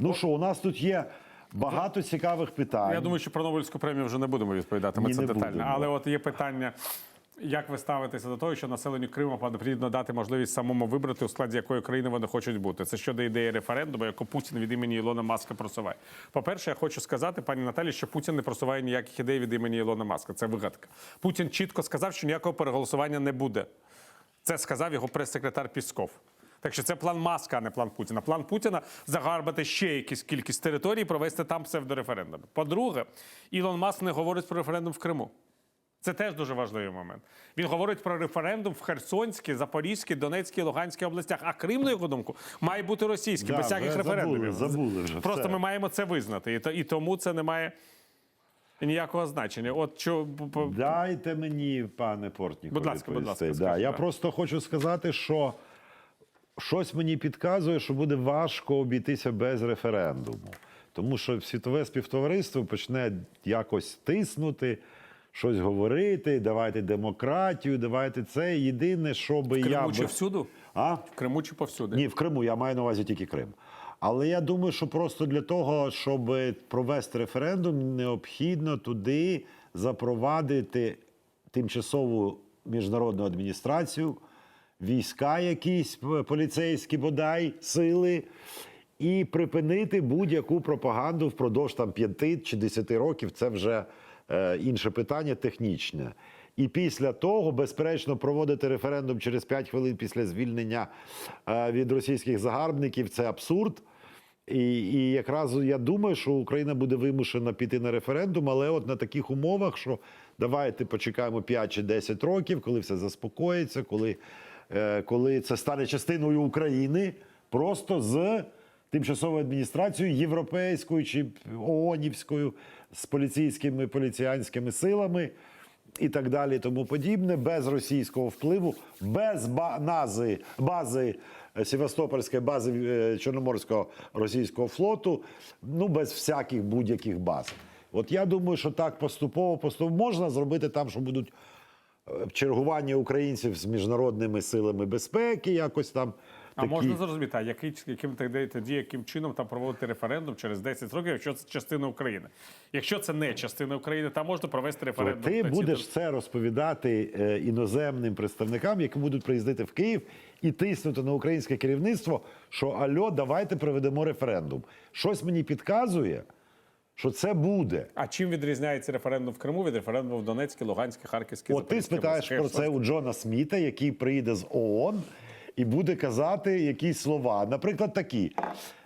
Ну що, у нас тут є багато цікавих питань. Я думаю, що про Нобелівську премію вже не будемо відповідати. Ми Ні, це не детально. будемо. Але от є питання. Як ви ставитеся до того, що населенню Криму потрібно дати можливість самому вибрати, у складі якої країни вони хочуть бути? Це щодо ідеї референдуму, яку Путін від імені Ілона Маска просуває. По-перше, я хочу сказати, пані Наталі, що Путін не просуває ніяких ідей від імені Ілона Маска. Це вигадка. Путін чітко сказав, що ніякого переголосування не буде. Це сказав його прес-секретар Пісков. Так що це план Маска, а не план Путіна. План Путіна загарбати ще якусь кількість територій, і провести там псевдореферендум. По-друге, Ілон Маск не говорить про референдум в Криму. Це теж дуже важливий момент. Він говорить про референдум в Херсонській, Запорізькій, Донецькій, Луганській областях. А Крим, на його думку, має бути російським, Да, без всяких ви забули, референдумів. забули вже Просто все. ми маємо це визнати. І, то- і тому це не має ніякого значення. От що Дайте мені, пане Портніку, Будь ласка, будь ласка, да, я так. просто хочу сказати, що щось мені підказує, що буде важко обійтися без референдуму. Тому що світове співтовариство почне якось тиснути, щось говорити, давайте демократію, давайте це. Єдине, що би в я Криму би... чи всюду? А? В Криму чи повсюди? Ні, в Криму, я маю на увазі тільки Крим. Але я думаю, що просто для того, щоб провести референдум, необхідно туди запровадити тимчасову міжнародну адміністрацію, війська якісь поліцейські бодай, сили, і припинити будь-яку пропаганду впродовж там 5 чи 10 років. Це вже е, інше питання технічне. І після того, безперечно, проводити референдум через 5 хвилин після звільнення е, від російських загарбників це абсурд. І, і якраз я думаю, що Україна буде вимушена піти на референдум, але от на таких умовах, що давайте почекаємо 5 чи 10 років, коли все заспокоїться, коли, коли це стане частиною України, просто з тимчасовою адміністрацією європейською чи ООНівською, з поліцейськими поліціянськими силами і так далі, тому подібне, без російського впливу, без ба- нази, бази е, Севастопольської бази е, Чорноморського російського флоту, ну без всяких будь-яких баз. От я думаю, що так поступово поступово можна зробити там, що будуть е, чергування українців з міжнародними силами безпеки, якось там. А такі. можна зрозуміти, а який, яким тоді, тоді яким чином там проводити референдум через 10 років, якщо це частина України? Якщо це не частина України, там можна провести То референдум. ти на цій будеш це розповідати е, іноземним представникам, які будуть приїздити в Київ і тиснути на українське керівництво, що альо, давайте проведемо референдум. Щось мені підказує, що це буде. А чим відрізняється референдум в Криму від референдуму в Донецькій, Луганській, Харківській, От ти спитаєш про це у Джона Сміта, який приїде з ООН і буде казати якісь слова. Наприклад, такі: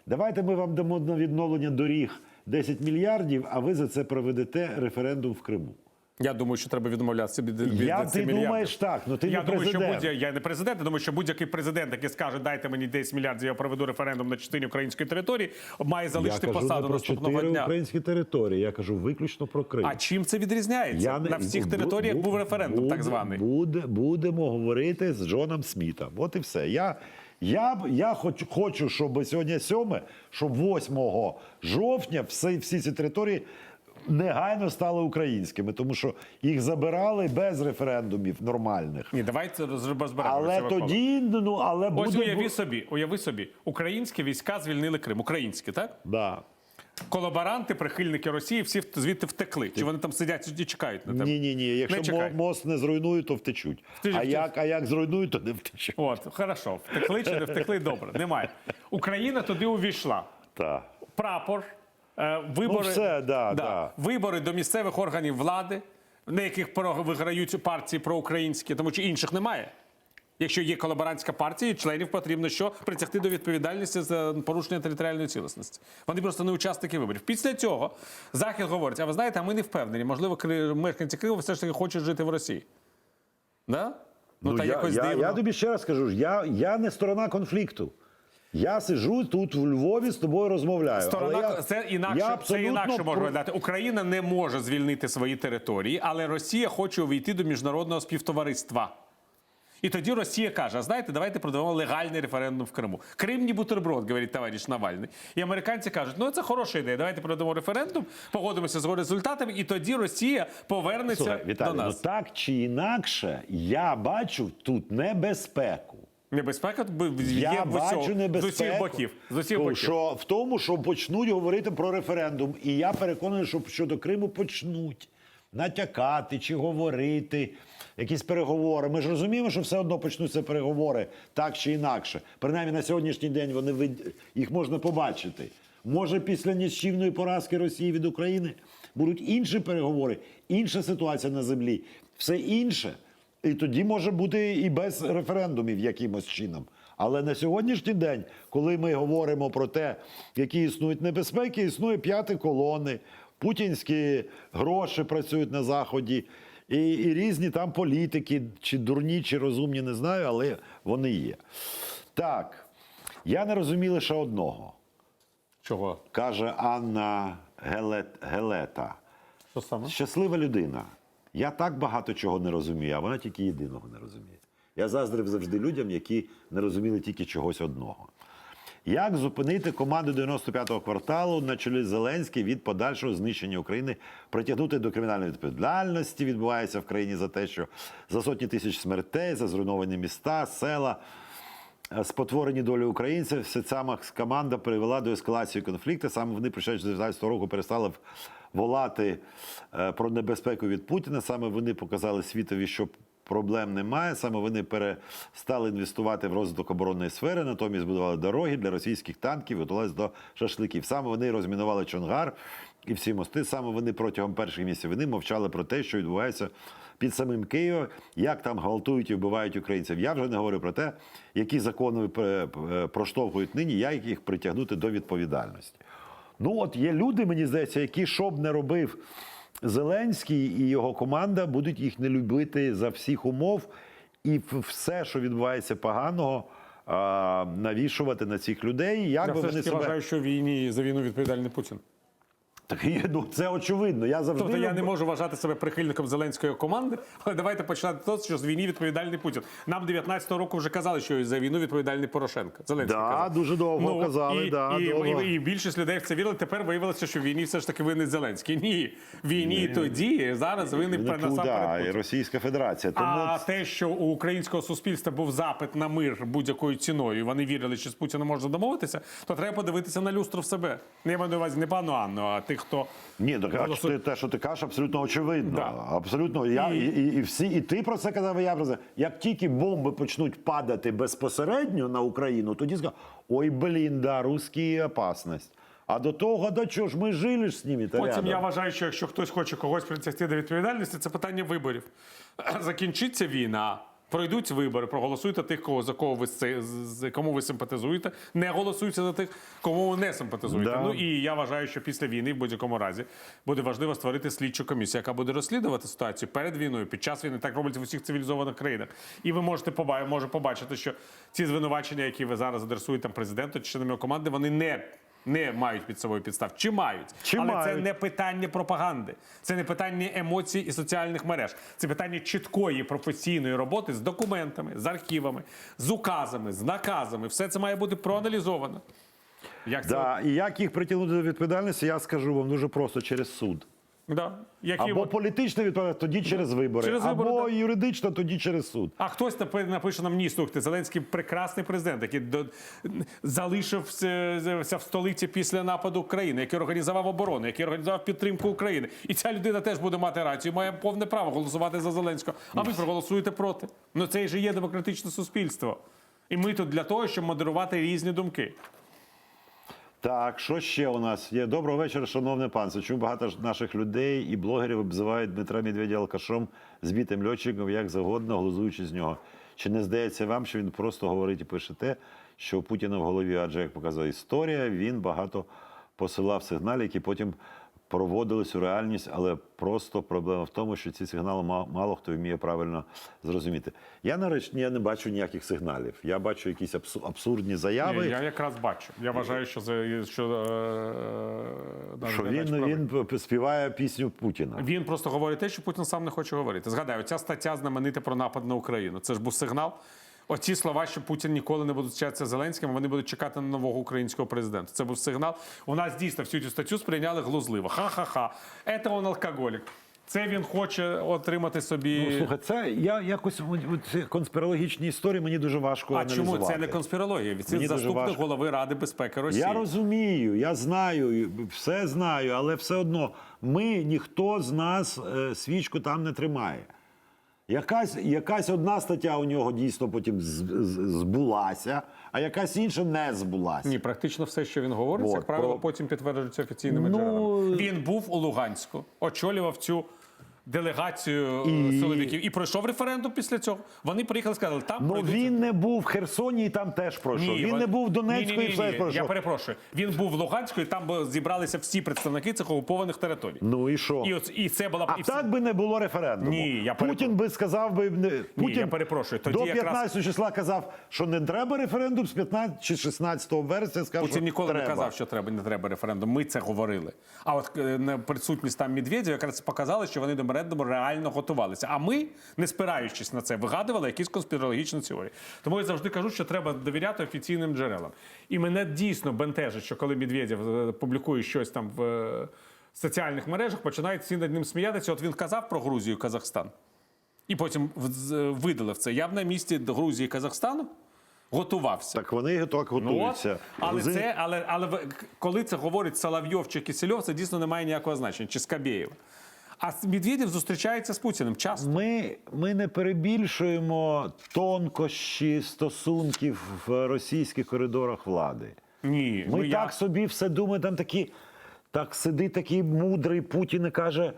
давайте ми вам дамо на відновлення доріг 10 мільярдів, а ви за це проведете референдум в Криму. Я думаю, що треба відмовлятися від, від Я, ти мільярдів. думаєш так, ну ти я не думаю, що президент. будь я не президент. Я думаю, що будь-який президент, який скаже, дайте мені 10 мільярдів, я проведу референдум на частині української території, має залишити я кажу посаду не про наступного дня. українські території. Я кажу виключно про Крим. А чим це відрізняється? не- на всіх територіях був референдум, буде- так званий. Буде, будемо говорити з Джоном Смітом. От і все. Я, я, я хочу, хочу, щоб сьогодні 7, щоб 8 жовтня всі, всі ці території негайно стали українськими, тому що їх забирали без референдумів нормальних. Ні, давайте розберемо. Але тоді, ну але буде. Ось уяви собі, уяви собі, українські війська звільнили Крим. Українські, так? Да. Колаборанти, прихильники Росії, всі звідти втекли. Чи вони там сидять і чекають на тебе? Ні, ні, ні. Якщо мо- мост не зруйнують, то втечуть. Втечуть. А як, а як зруйнують, то не втечуть. От, хорошо, втекли чи не втекли, добре, немає. Україна туди увійшла. Так. Прапор, вибори, Ну, все, да, да. вибори до місцевих органів влади, на яких виграють партії проукраїнські, тому що інших немає. Якщо є колаборантська партія, членів потрібно що притягти до відповідальності за порушення територіальної цілісності. Вони просто не учасники виборів. Після цього Захід говорить: а ви знаєте, а ми не впевнені. Можливо, мешканці Києва все ж таки хочуть жити в Росії. Да? Ну, та я, якось я, дивно. я тобі ще раз скажу, я, я не сторона конфлікту. Я сиджу тут в Львові з тобою розмовляю. Сторона Але я, це інакше, я це інакше можна виглядати. Україна не може звільнити свої території, але Росія хоче увійти до міжнародного співтовариства. І тоді Росія каже: знаєте, давайте проведемо легальний референдум в Криму. Крим не бутерброд, говорить товариш Навальний. І американці кажуть, ну це хороша ідея. Давайте проведемо референдум, погодимося з результатами, і тоді Росія повернеться Слухай, Віталій, до ну нас. так чи інакше, я бачу тут небезпеку. Небезпека є бачу небезпеку, з усіх боків. З усіх боків. що в тому, що почнуть говорити про референдум. І я переконаний, що щодо Криму почнуть натякати чи говорити якісь переговори. Ми ж розуміємо, що все одно почнуться переговори так чи інакше. Принаймні на сьогоднішній день вони вид- їх можна побачити. Може, після нічівної поразки Росії від України будуть інші переговори, інша ситуація на землі, все інше. І тоді може бути і без референдумів якимось чином. Але на сьогоднішній день, коли ми говоримо про те, які існують небезпеки, існує п'яти колони, путінські гроші працюють на заході, і, і різні там політики, чи дурні, чи розумні, не знаю, але вони є. Так, я не розумію лише одного, Чого? каже Анна Гелет, Гелета. Що саме? Щаслива людина. Я так багато чого не розумію, а вона тільки єдиного не розуміє. Я заздрив завжди людям, які не розуміли тільки чогось одного. Як зупинити команду 95-го кварталу на чолі Зеленський від подальшого знищення України, притягнути до кримінальної відповідальності відбувається в країні за те, що за сотні тисяч смертей, за зруйновані міста, села, е, спотворені долі українців. Все ця команда привела до ескалації конфлікту. Саме вони, починаючи з 19 року, перестали волати е, про небезпеку від Путіна. Саме вони показали світові, що проблем немає. Саме вони перестали інвестувати в розвиток оборонної сфери, натомість збудували дороги для російських танків, готувалися до шашликів. Саме вони розмінували Чонгар і всі мости. Саме вони протягом перших місяців війни мовчали про те, що відбувається під самим Києвом, як там гвалтують і вбивають українців. Я вже не говорю про те, які закони е, е, проштовхують нині, як їх притягнути до відповідальності. Ну, от є люди, мені здається, які що б не робив Зеленський і його команда, будуть їх не любити за всіх умов, і все, що відбувається поганого, навішувати на цих людей. Як Я би все ж вони таки себе вважаю, що війні за війну відповідальний Путін. Так, ну, це очевидно. Я завжди Тобто я не можу вважати себе прихильником зеленської команди, але давайте починати з того, що з війни відповідальний Путін. Нам 19-го року вже казали, що за війну відповідальний Порошенко. Зеленський Да, казав. дуже довго казали, І, да, і, довго. і, і більшість людей в це вірили. Тепер виявилося, що в війні все ж таки винний Зеленський. Ні, в війні тоді зараз винний насамперед Путін. Російська Федерація. Тому А те, що у українського суспільства був запит на мир будь-якою ціною, і вони вірили, що з Путіним можна домовитися, то треба подивитися на люстру в себе. Не маю на увазі не пану Анну, а тих, хто Ні, так а Голосуй. ти, те, що ти кажеш, абсолютно очевидно. Да. Абсолютно. Я, і... І- І, і, всі, і ти про це казав, і я про це. Як тільки бомби почнуть падати безпосередньо на Україну, тоді скажуть, ой, блін, да, русські опасність. А до того, да чого ж ми жили ж з ними та Потім рядом. я вважаю, що якщо хтось хоче когось притягти до відповідальності, це питання виборів. Закінчиться війна. Пройдуть вибори, проголосуйте тих, кого за кого ви з- кому ви симпатизуєте. Не голосуйте за тих, кому ви не симпатизуєте. Да. Ну і я вважаю, що після війни, в будь-якому разі, буде важливо створити слідчу комісію, яка буде розслідувати ситуацію перед війною, під час війни. Так роблять в усіх цивілізованих країнах. І ви можете поба- може побачити, що ці звинувачення, які ви зараз адресуєте президенту чи членам його команди, вони не. Не мають під собою підстав. Чи мають? Чи Але це не питання пропаганди, це не питання емоцій і соціальних мереж. Це питання чіткої професійної роботи з документами, з архівами, з указами, з наказами. Все це має бути проаналізовано. Як це Да, і як їх притягнути до відповідальності, я скажу вам дуже просто через суд. Да. Які Або от- політична відповідальність, тоді через вибори, Через вибори, або да. юридична, тоді через суд. А хтось напи- напише нам ні, слухайте, Зеленський прекрасний президент, який до... залишився в столиці після нападу України, який організував оборону, який організував підтримку України. І ця людина теж буде мати рацію, має повне право голосувати за Зеленського. А ви проголосуєте проти. Ну це ж і є демократичне суспільство. І ми тут для того, щоб модерувати різні думки. Так, що ще у нас є? Доброго вечора, шановне панство. Чому багато наших людей і блогерів обзивають Дмитра Медведя алкашом, збитим льотчиком, як завгодно, глузуючи з нього. Чи не здається вам, що він просто говорить і пише те, що у Путіна в голові, адже як показує історія, він багато посилав сигналів, які потім проводились у реальність, але просто проблема в тому, що ці сигнали ма- мало хто вміє правильно зрозуміти. Я нарешті я не бачу ніяких сигналів. Я бачу якісь абсу- абсурдні заяви. Ні, я якраз бачу. Я вважаю, що за що, е, Що він, він співає пісню Путіна. Він просто говорить те, що Путін сам не хоче говорити. Згадаю, ця стаття знаменита про напад на Україну. Це ж був сигнал. Оці слова, що Путін ніколи не буде зустрічатися з Зеленським, вони будуть чекати на нового українського президента. Це був сигнал. У нас дійсно всю цю статтю сприйняли глузливо. Ха-ха-ха. Це он алкоголік. Це він хоче отримати собі. Ну, слухай, це я якось ці конспірологічні історії мені дуже важко а аналізувати. чому це не конспірологія? Це Мені заступник важко. голови Ради безпеки Росії. Я розумію, я знаю, все знаю, але все одно ми ніхто з нас е, свічку там не тримає. Якась, якась одна стаття у нього дійсно потім з- з- збулася, а якась інша не збулася. Ні, практично все, що він говорить, як правило, про- потім підтверджується офіційними Ну, джерелами. Він був у Луганську, очолював цю делегацію І- силовиків і пройшов референдум після цього. Вони приїхали, сказали, там Ну він не був в Херсоні і там теж пройшов. він вон- не був в Донецьку Ні, ні, і все ні. пройшов. Я перепрошую. Він був в Луганську, і там зібралися всі представники цих окупованих територій. Ну і що? І, от, і це була А і все- так би не було референдуму. Ні, я Путін би сказав би не Путін я перепрошую. Тоді до якраз- 15 числа казав, що не треба референдум з 15 чи 16 вересня. Сказав, Путін ніколи треба. не казав, що треба не треба референдум. Ми це говорили. А от е, на присутність там Медведєва якраз показали, що вони до референдуму реально готувалися. А ми, не спираючись на це, вигадували якісь конспірологічні теорії. Тому я завжди кажу, що треба довіряти офіційним джерелам. І мене дійсно бентежить, що коли Медведєв е, публікує щось там в е, соціальних мережах, починають всі над ним сміятися. От він казав про Грузію, Казахстан. І потім видалив це. Я б на місці Грузії Казахстану готувався. Так вони так Ну, от, але Грузини- це, але, але коли це говорить Соловйов чи Кисельов, це дійсно не має ніякого значення, чи Скабєєв. А Медведєв зустрічається з Путіним часто. Ми, ми не перебільшуємо тонкощі стосунків в російських коридорах влади. Ні, Ми ну, я- так собі все думаємо, там такі, так сидить такий мудрий Путін і каже.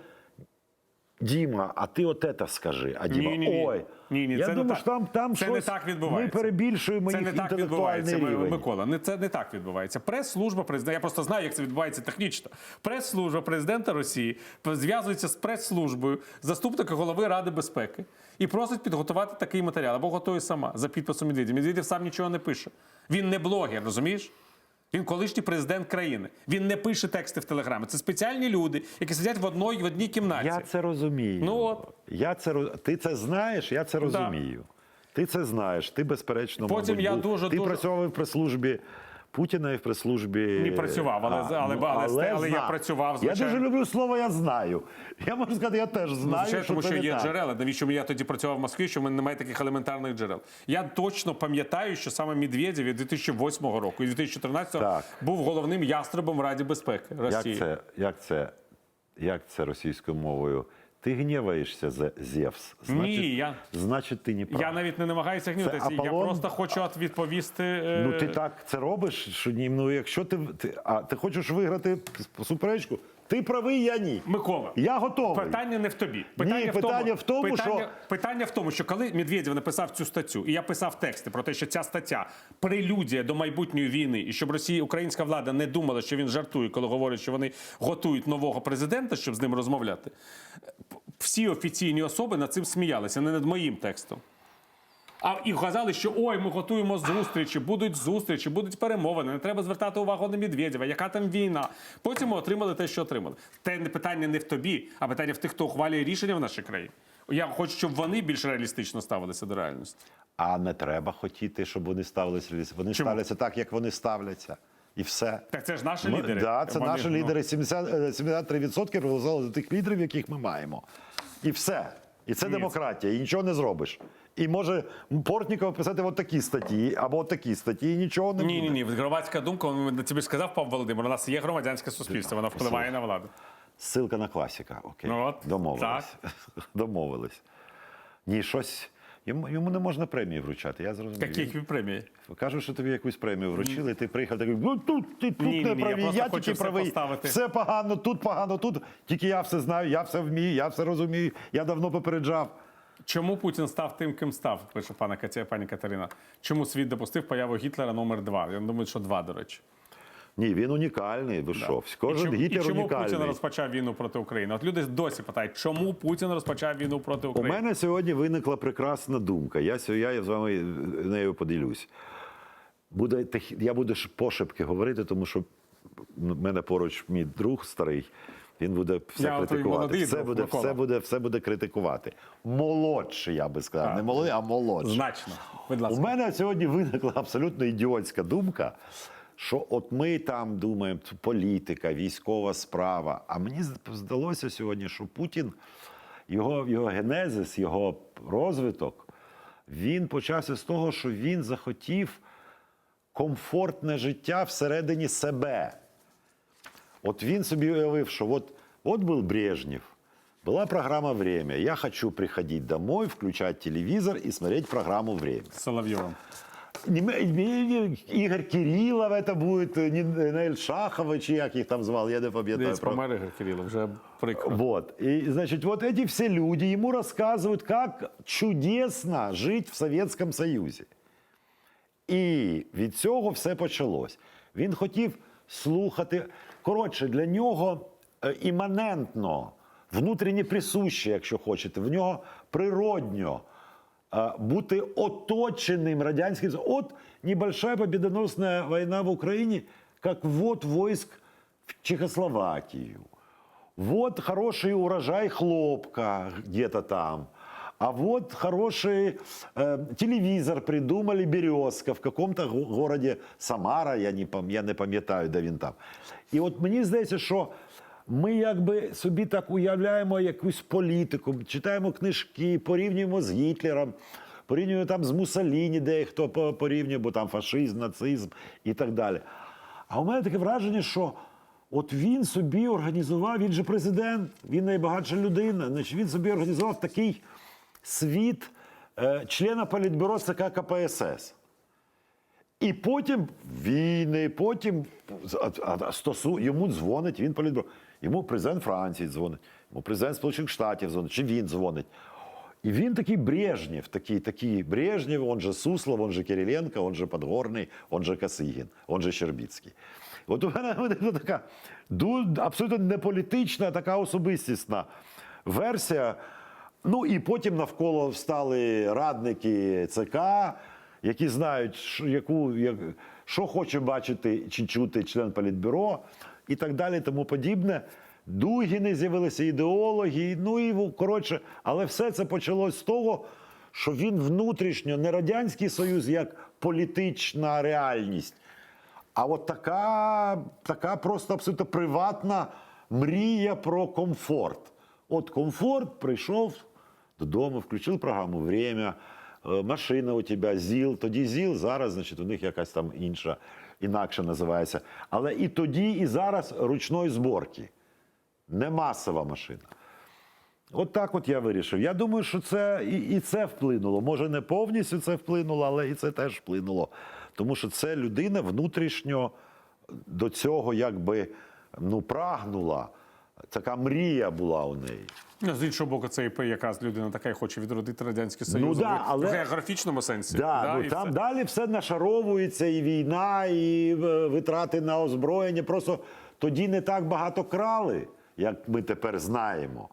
Діма, а ти от це скажи. А Діма, Ні-ні-ні. ой. Ні-ні, я це не думаю, так. що там, там це щось не так відбувається. Ми перебільшуємо Це їх не так відбувається, рівень. Микола. Не це не так відбувається. Прес-служба президента. Я просто знаю, як це відбувається технічно. Прес-служба президента Росії зв'язується з прес-службою заступника голови Ради безпеки і просить підготувати такий матеріал або готує сама за підписом Медведєва. Медведєв сам нічого не пише. Він не блогер, розумієш? Він колишній президент країни. Він не пише тексти в телеграмі. Це спеціальні люди, які сидять в одній в одній кімнаті. Я це розумію. Ну от. Я це, ти це знаєш, я це розумію. Ти це знаєш, ти безперечно. Потім мабуть, я був. дуже- ти дуже- працював при прес-службі Путіна і в прес-службі. Не працював, але- але- але- але я знав. працював, Я дуже люблю слово я знаю. Я можу сказати, я теж Ну, знаю, звичайно, що тому що є так. джерела. Навіщо я тоді працював в Москві, що в мене немає таких елементарних джерел? Я точно пам'ятаю, що саме Медведєв від 2008 року і 2014 Так. був головним ястребом в Раді безпеки Росії. Як це, як це, як це російською мовою? Ти гніваєшся за Зевс. Значить, Ні, я- значить ти не прав. Я навіть не намагаюся гніватися. Я просто хочу відповісти. е, Ну ти так це робиш, що ні. Ну якщо ти, ти а ти хочеш виграти суперечку, ти правий, я ні. Микола. Я готовий. Питання не в тобі. Ні, питання в тому, питання, що- питання в тому, що коли Медведєв написав цю статтю, і я писав тексти про те, що ця стаття прелюдія до майбутньої війни, і щоб Росія, українська влада не думала, що він жартує, коли говорить, що вони готують нового президента, щоб з ним розмовляти. Всі офіційні особи над цим сміялися, не над моїм текстом. А і казали, що ой, ми готуємо зустрічі, будуть зустрічі, будуть перемовини. Не треба звертати увагу на Медведєва, яка там війна. Потім ми отримали те, що отримали. Те не питання не в тобі, а питання в тих, хто ухвалює рішення в нашій країні. Я хочу, щоб вони більш реалістично ставилися до реальності. А не треба хотіти, щоб вони ставилися. Вони Чому? ставляться так, як вони ставляться. І все. Так це ж наші Ми- лідери. Да, це Вони, наші ну, лідери. 70, е, 73% проголосували за тих лідерів, яких ми маємо. І все. І це демократія, і нічого не зробиш. І може Портніков писати от такі статті або от такі статті, і нічого не Ні, буде. ні, ні. Громадська думка, він тобі ж сказав Павло Володимир, у нас є громадянське суспільство, воно впливає на владу. Ссылка на класіка. Окей. Ну от, Домовились. Домовились. Ні, щось. Йому, йому не можна премії вручати, я зрозумів. Які премії? Кажуть, що тобі якусь премію вручили, і ти приїхав такий, ну тут ти тут Ні, не ні, правий, я, хочу тільки все правий. поставити. Все погано, тут погано, тут. Тільки я все знаю, я все вмію, я все розумію, я давно попереджав. Чому Путін став тим, ким став, пише пана Катя, пані Катерина? Чому світ допустив появу Гітлера номер два? Я думаю, що два, до речі. Ні, він унікальний, ви що? Кожен і чому, Гітлер і чому унікальний. Путін розпочав війну проти України? От люди досі питають, чому Путін розпочав війну проти України? У мене сьогодні виникла прекрасна думка. Я, я з вами нею поділюсь. Буде, я буду пошепки говорити, тому що в мене поруч мій друг старий. Він буде все Я критикувати. молодий Все буде, Микола. все, буде, все буде критикувати. Молодший, я би сказав. Не молодий, а молодший. Значно. Будь У мене сьогодні виникла абсолютно ідіотська думка. Що от ми там думаємо, політика, військова справа. А мені здалося сьогодні, що Путін, його, його генезис, його розвиток, він почався з того, що він захотів комфортне життя всередині себе. От він собі уявив, що от, от був Брежнев, была программа «Время». Я хочу приходить домой, включать телевизор и смотреть программу «Время». Соловйовим. Не м- не- Ігор Кирилов это будет, не Нель Шахова, чи як їх там звали, я не пам'ятаю. Десь помер Ігор Кирилов, вже прикро. Вот. И, значит, вот эти все люди ему рассказывают, как чудесно жить в Советском Союзі. І від цього все почалось. Він хотів слухати. Коротше, для нього е, іманентно, внутрішнє присуще, якщо хочете, в нього природньо е, бути оточеним радянським. От небольшая победоносная война в Україні, як вот войск в Чехословакію. Вот хороший урожай хлопка где-то там. А вот хороший э, телевизор придумали «Березка» в каком-то городе Самара, я не, я не пам'ятаю, де він там. І от мені здається, що ми якби собі так уявляємо якусь політику, читаємо книжки, порівнюємо з Гітлером, порівнюємо там з Муссоліні, де хто порівнює, бо там фашизм, нацизм і так далі. А у мене таке враження, що от він собі організував, він же президент, він найбагатша людина. Значить, він собі організував такий світ е, члена політбюро ЦК КПСС. І потім війни, потім а, а, стосу, йому дзвонить, він політбюро. Йому президент Франції дзвонить, йому президент Сполучених Штатів дзвонить, чи він дзвонить. І він такий Брежнєв, такий, такий Брежнєв, он же Суслов, он же Кириленко, он же Подгорний, он же Косигін, он же Щербіцький. От у мене виникла така абсолютно не політична, а така особистісна версія. Ну і потім навколо встали радники ЦК, які знають, яку, як, що хоче бачити чи чути член політбюро і так далі, тому подібне. Дугіни з'явилися ідеологи, ну і коротше, але все це почалось з того, що він внутрішньо не Радянський Союз як політична реальність, а от така, така просто абсолютно приватна мрія про комфорт. От комфорт прийшов додому, включив програму Время, е, машина у тебе, ЗІЛ. Тоді ЗІЛ, зараз, значить, у них якась там інша, інакше називається. Але і тоді, і зараз ручної зборки. Не масова машина. От так от я вирішив. Я думаю, що це і, і це вплинуло. Може, не повністю це вплинуло, але і це теж вплинуло. Тому що це людина внутрішньо до цього якби ну, прагнула. Така мрія була у неї. Ну, З іншого боку, це і якраз людина така і хоче відродити Радянський Союз Ну да, в але- географічному сенсі. Да, ну, і там все. далі все нашаровується, і війна, і е, витрати на озброєння. Просто тоді не так багато крали, як ми тепер знаємо.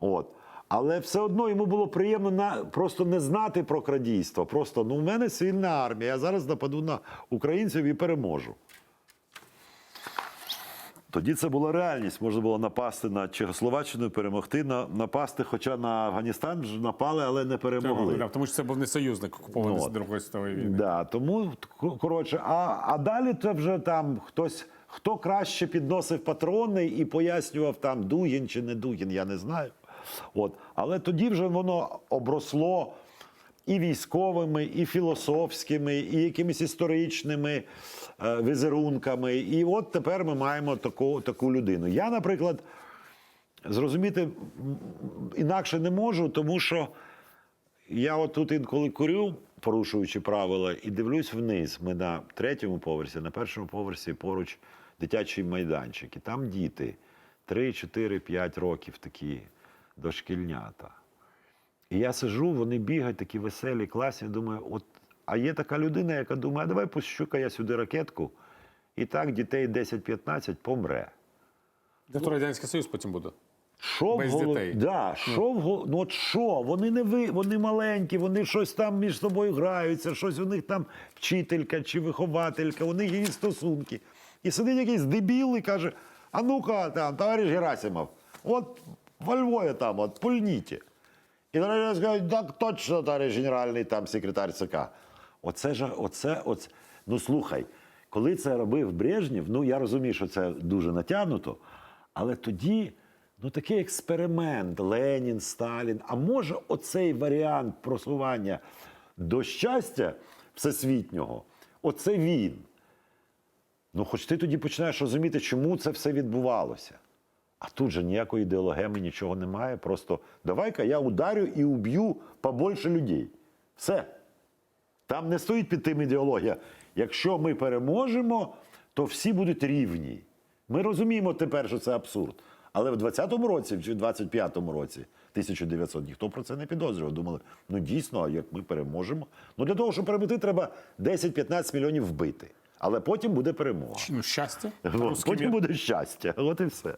От. Але все одно йому було приємно на, просто не знати про крадійство. Просто ну, у мене сильна армія. Я зараз нападу на українців і переможу. Тоді це була реальність. Можна було напасти на Чехословаччину, перемогти, на, напасти, хоча на Афганістан вже напали, але не перемогли. Да, тому що це був не союзник окупований Ну, з. Другої світової війни. Да, тому коротше, а, а далі це вже там хтось, хто краще підносив патрони і пояснював там Дугін чи не Дугін, я не знаю. От. Але тоді вже воно обросло і військовими, і філософськими, і якимись історичними е, візерунками. І от тепер ми маємо таку, таку людину. Я, наприклад, зрозуміти інакше не можу, тому що я от тут інколи курю, порушуючи правила, і дивлюсь вниз. Ми на третьому поверсі, на першому поверсі поруч дитячий майданчик. І там діти 3, 4, 5 років такі дошкільнята. І я сижу, вони бігають, такі веселі, класні. Думаю, от, а є така людина, яка думає, а давай пущу-ка я сюди ракетку, і так дітей 10-15 помре. Де то Радянський Союз потім буде? Що Без в голов... дітей. Да, що в гол... ну, от що? Вони не ви... вони маленькі, вони щось там між собою граються, щось у них там вчителька чи вихователька, у них є стосунки. І сидить якийсь дебіл і каже: а ну-ка, там, товариш Герасимов, от во Львові там, от пульніть. І наразі скажуть, так точно, товариш генеральний там секретар ЦК. Оце ж, оце, оце. Ну слухай, коли це робив Брежнєв, ну я розумію, що це дуже натягнуто, але тоді ну такий експеримент Ленін, Сталін. А може, оцей варіант просування до щастя всесвітнього, оце він. Ну, хоч ти тоді починаєш розуміти, чому це все відбувалося. А тут же ніякої ідеологеми, нічого немає. Просто давай-ка я ударю і уб'ю побольше людей. Все. Там не стоїть під тим ідеологія. Якщо ми переможемо, то всі будуть рівні. Ми розуміємо тепер, що це абсурд. Але в 20-му році чи в 25-му році, 1900, ніхто про це не підозрював. Думали, ну дійсно, як ми переможемо? Ну для того, щоб перемогти, треба 10-15 мільйонів вбити. Але потім буде перемога. Ну, щастя. От, потім буде щастя. От і все.